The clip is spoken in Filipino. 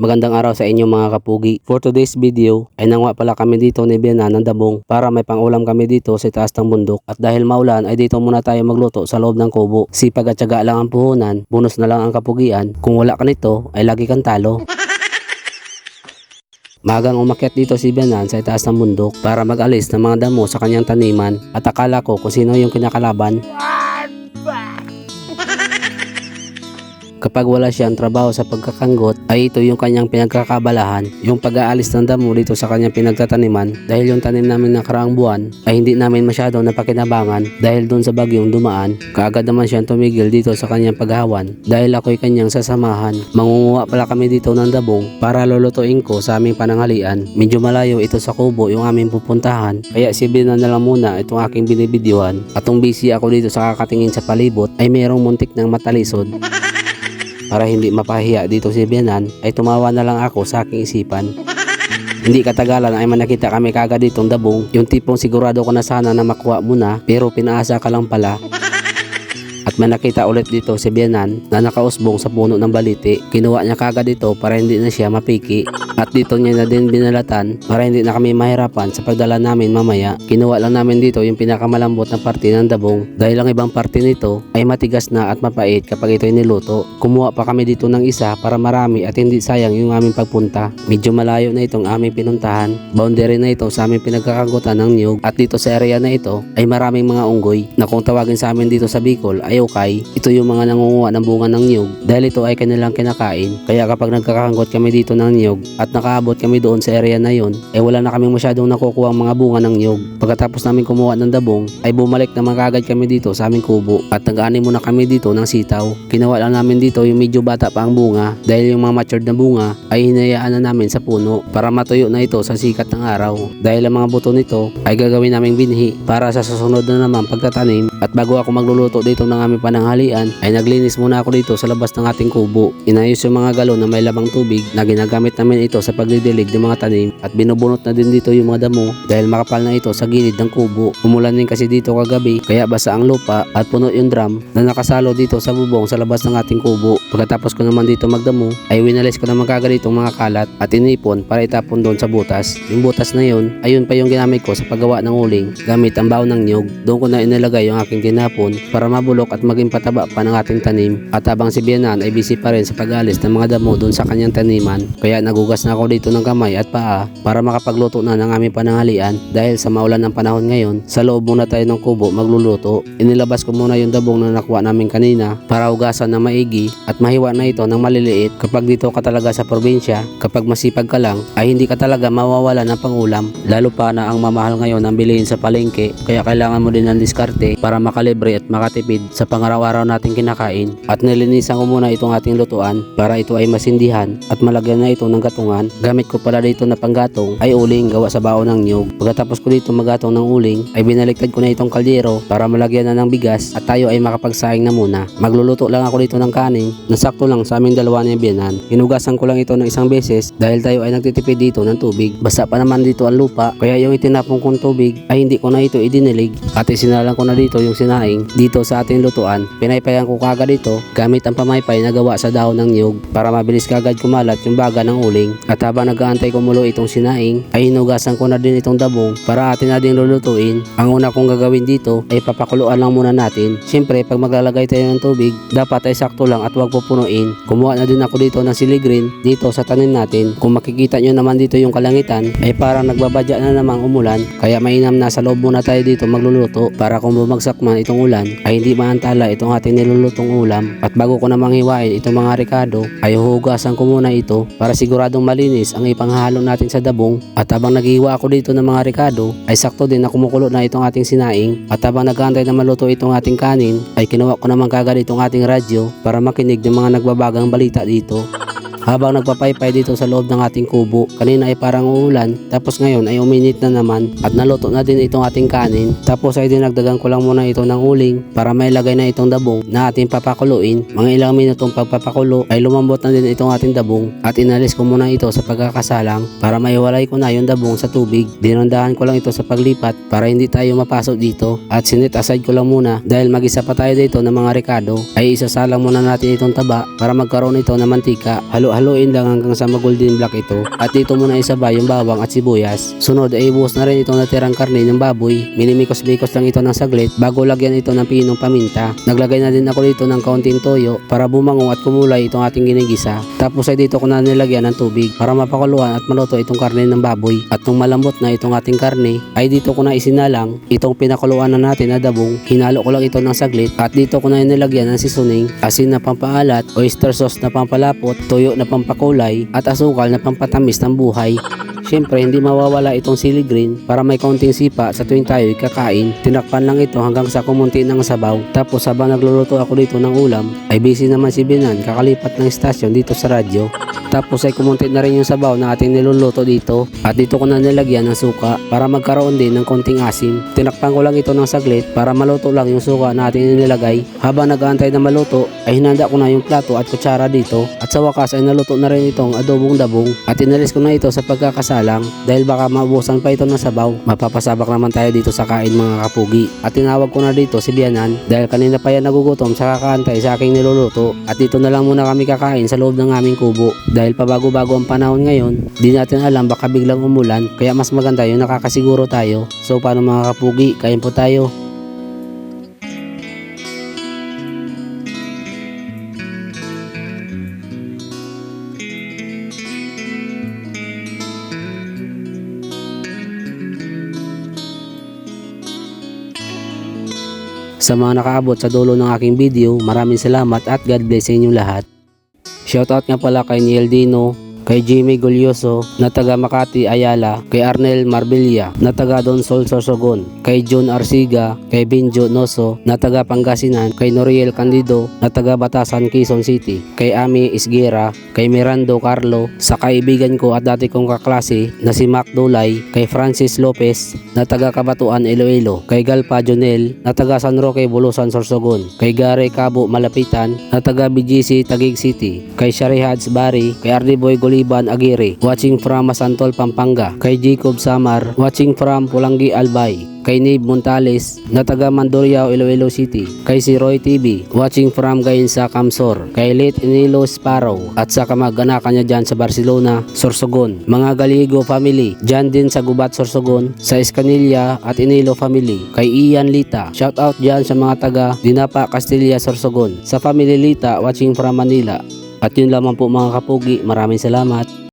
Magandang araw sa inyo mga kapugi. For today's video ay nangwa pala kami dito ni Biana ng Dabong para may pangulam kami dito sa taas ng bundok. At dahil maulan ay dito muna tayo magluto sa loob ng kubo. Sipag at tiyaga lang ang puhunan, bonus na lang ang kapugian. Kung wala ka nito ay lagi kang talo. Magang umakyat dito si Bianan sa itaas ng bundok para mag-alis ng mga damo sa kanyang taniman at akala ko kung sino yung kinakalaban. Kapag wala siyang trabaho sa pagkakanggot ay ito yung kanyang pinagkakabalahan, yung pag-aalis ng damo dito sa kanyang pinagtataniman dahil yung tanim namin ng karaang buwan ay hindi namin masyado napakinabangan dahil doon sa bagyong dumaan. Kaagad naman siyang tumigil dito sa kanyang paghawan dahil ako'y kanyang sasamahan. Mangunguha pala kami dito ng dabong para lulutuin ko sa aming pananghalian. Medyo malayo ito sa kubo yung aming pupuntahan kaya si Bina na lang muna itong aking binibidyohan. At kung busy ako dito sa kakatingin sa palibot ay mayroong muntik ng matalisod. Para hindi mapahiya dito si Bianan ay tumawa na lang ako sa aking isipan. Hindi katagalan ay manakita kami kagad ditong dabong yung tipong sigurado ko na sana na makuha mo na pero pinaasa ka lang pala. May nakita ulit dito si Bianan na nakausbong sa puno ng baliti. Kinuha niya kagad ito para hindi na siya mapiki. At dito niya na din binalatan para hindi na kami mahirapan sa pagdala namin mamaya. Kinuha lang namin dito yung pinakamalambot na parte ng dabong dahil ang ibang parte nito ay matigas na at mapait kapag ito ay niluto. Kumuha pa kami dito ng isa para marami at hindi sayang yung aming pagpunta. Medyo malayo na itong aming pinuntahan. Boundary na ito sa aming pinagkakagutan ng niyog at dito sa area na ito ay maraming mga unggoy na kung tawagin sa amin dito sa Bicol ay ukay. Ito yung mga nangunguha ng bunga ng niyog dahil ito ay kanilang kinakain. Kaya kapag nagkakanggot kami dito ng niyog at nakaabot kami doon sa area na yon, ay wala na kaming masyadong nakukuha ang mga bunga ng niyog. Pagkatapos namin kumuha ng dabong, ay bumalik naman kagad kami dito sa aming kubo at nag-ani muna kami dito ng sitaw. Kinuha lang namin dito yung medyo bata pa ang bunga dahil yung mga matured na bunga ay hinayaan na namin sa puno para matuyo na ito sa sikat ng araw. Dahil ang mga buto nito ay gagawin naming binhi para sa susunod na naman pagtatanim at bago ako magluluto dito ng aming pananghalian ay naglinis muna ako dito sa labas ng ating kubo. Inayos yung mga galon na may labang tubig na ginagamit namin ito sa pagdidilig ng mga tanim at binubunot na din dito yung mga damo dahil makapal na ito sa gilid ng kubo. Umulan din kasi dito kagabi kaya basa ang lupa at puno yung drum na nakasalo dito sa bubong sa labas ng ating kubo. Pagkatapos ko naman dito magdamo ay winalis ko naman kagad itong mga kalat at inipon para itapon doon sa butas. Yung butas na yun ayun pa yung ginamit ko sa paggawa ng uling gamit ang baon ng nyog. Doon ko na inilagay yung tinapon para mabulok at maging pataba pa ng ating tanim. At habang si Bianan ay busy pa rin sa pag-alis ng mga damo doon sa kanyang taniman kaya nagugas na ako dito ng kamay at paa para makapagluto na ng aming pananghalian dahil sa maulan ng panahon ngayon sa loob muna tayo ng kubo magluluto. Inilabas ko muna yung dabong na nakuha namin kanina para hugasan ng maigi at mahiwa na ito ng maliliit kapag dito ka talaga sa probinsya kapag masipag ka lang ay hindi ka talaga mawawala ng pangulam lalo pa na ang mamahal ngayon ang bilihin sa palengke kaya kailangan mo din ng diskarte para makalibre at makatipid sa pangaraw-araw nating kinakain. At nilinisan ko muna itong ating lutuan para ito ay masindihan at malagyan na ito ng gatungan. Gamit ko pala dito na panggatong ay uling gawa sa baon ng nyug pagkatapos ko dito magatong ng uling ay binaliktad ko na itong kaldero para malagyan na ng bigas at tayo ay makapagsaing na muna. Magluluto lang ako dito ng kanin na sakto lang sa aming dalawa ni Bianan hinugasan ko lang ito ng isang beses dahil tayo ay nagtitipid dito ng tubig. Basa pa naman dito ang lupa kaya yung itinapong kong tubig ay hindi ko na ito idinilig. At isinalang ko na dito yung sinaing dito sa ating lutuan pinaypayan ko kagad ito gamit ang pamaypay na gawa sa dahon ng nyug para mabilis kagad kumalat yung baga ng uling. At habang nag-aantay kumulo itong sinaing ay hinugasan ko na din itong dabong para atin na din lulutuin. Ang una kong gagawin dito ay papakuluan lang muna natin. Syempre pag maglalagay tayo ng tubig dapat ay sakto lang at huwag pupunuin. Kumuha na din ako dito ng siligrin dito sa tanim natin. Kung makikita nyo naman dito yung kalangitan ay parang nagbabadya na namang umulan. Kaya mainam na sa loob muna tayo dito magluluto para kung bumagsak man itong ulan ay hindi maantala itong ating nilulutong ulam. At bago ko namang hiwain itong mga ricado ay huhugasan ko muna ito para siguradong malinis ang ipanghalo natin sa dabong. At habang naghiwa ako dito ng mga ricado ay sakto din na kumukulo na itong ating sinaing. At habang nagantay na maluto itong ating kanin ay kinuha ko naman kagad itong ating radyo para makinig ng mga nagbabagang balita dito habang nagpapaypay dito sa loob ng ating kubo. Kanina ay parang uulan, tapos ngayon ay uminit na naman at naluto na din itong ating kanin. Tapos ay dinagdagan ko lang muna ito ng uling para may lagay na itong dabong na ating papakuluin. Mga ilang minutong pagpapakulo ay lumambot na din itong ating dabong at inalis ko muna ito sa pagkakasalang para maiwalay ko na yung dabong sa tubig. Dinondahan ko lang ito sa paglipat para hindi tayo mapasok dito at sinit aside ko lang muna dahil mag-isa pa tayo dito ng mga rekado ay isasalang muna natin itong taba para magkaroon ito ng mantika. Halo Pahaluin lang hanggang sa mag-golden black ito. At dito muna isabay yung bawang at sibuyas. Sunod ay ibuhos na rin itong natirang karne ng baboy. Minimikos-bikos lang ito ng saglit bago lagyan ito ng pinong paminta. Naglagay na din ako dito ng kaunting toyo para bumango at kumulay itong ating ginigisa. Tapos ay dito ko na nilagyan ng tubig para mapakuluan at maluto itong karne ng baboy. At nung malambot na itong ating karne ay dito ko na isinalang itong pinakuluan na natin na dabong. Hinalo ko lang ito ng saglit at dito ko na nilagyan ng seasoning, asin na pampaalat, oyster sauce na pampalapot, toyo na pampakulay at asukal na pampatamis ng buhay. Siyempre, hindi mawawala itong sili green para may kaunting sipa sa tuwing tayo kakain. Tinakpan lang ito hanggang sa kumunti ng sabaw. Tapos habang nagluluto ako dito ng ulam, ay busy naman si Binan kakalipat ng istasyon dito sa radyo. Tapos ay kumunti na rin yung sabaw na ating niluluto dito. At dito ko na nilagyan ng suka para magkaroon din ng konting asim. Tinakpan ko lang ito ng saglit para maluto lang yung suka na ating nilagay. Habang nag-aantay na maluto, ay hinanda ko na yung plato at kutsara dito. At sa wakas ay naluto na rin itong adobong dabong. At inalis ko na ito sa pagkakasalang dahil baka maubusan pa ito ng sabaw. Mapapasabak naman tayo dito sa kain mga kapugi. At tinawag ko na dito si Bianan dahil kanina pa yan nagugutom sa kakaantay sa aking niluluto. At dito na lang muna kami kakain sa loob ng aming kubo. Dahil pabago-bago ang panahon ngayon, di natin alam baka biglang umulan kaya mas maganda yung nakakasiguro tayo. So paano mga kapugi, kain po tayo. Sa mga nakaabot sa dulo ng aking video, maraming salamat at God bless sa inyong lahat. Shoutout nga pala kay Niel Dino, kay Jimmy Gulyoso na taga Makati Ayala, kay Arnel Marbilla na taga Don Sol Sorsogon, kay John Arsiga, kay Benjo Noso na taga Pangasinan, kay Noriel Candido na taga Batasan Quezon City, kay Ami Isguera, kay Mirando Carlo, sa kaibigan ko at dati kong kaklase na si Mac Dulay, kay Francis Lopez na taga Kabatuan Iloilo, kay Galpa Jonel na taga San Roque Bulusan Sorsogon, kay Gary Cabo Malapitan na taga BGC Taguig City, kay Sharihads Bari, kay Ardi Boy Goliban Aguirre, watching from Masantol Pampanga, kay Jacob Samar, watching from Pulangi Albay, kay Nave Montales na taga Mandurriao, Iloilo City, kay si Roy TV, watching from Gainsa Camsor, kay Late Inilo Sparrow, at sa kamag-anakan niya dyan sa Barcelona, Sorsogon, mga Galigo family, dyan din sa Gubat Sorsogon, sa Escanilla at Inilo family, kay Ian Lita, shout out dyan sa mga taga Dinapa, Castilla, Sorsogon, sa family Lita, watching from Manila, at yun lamang po mga kapugi, maraming salamat.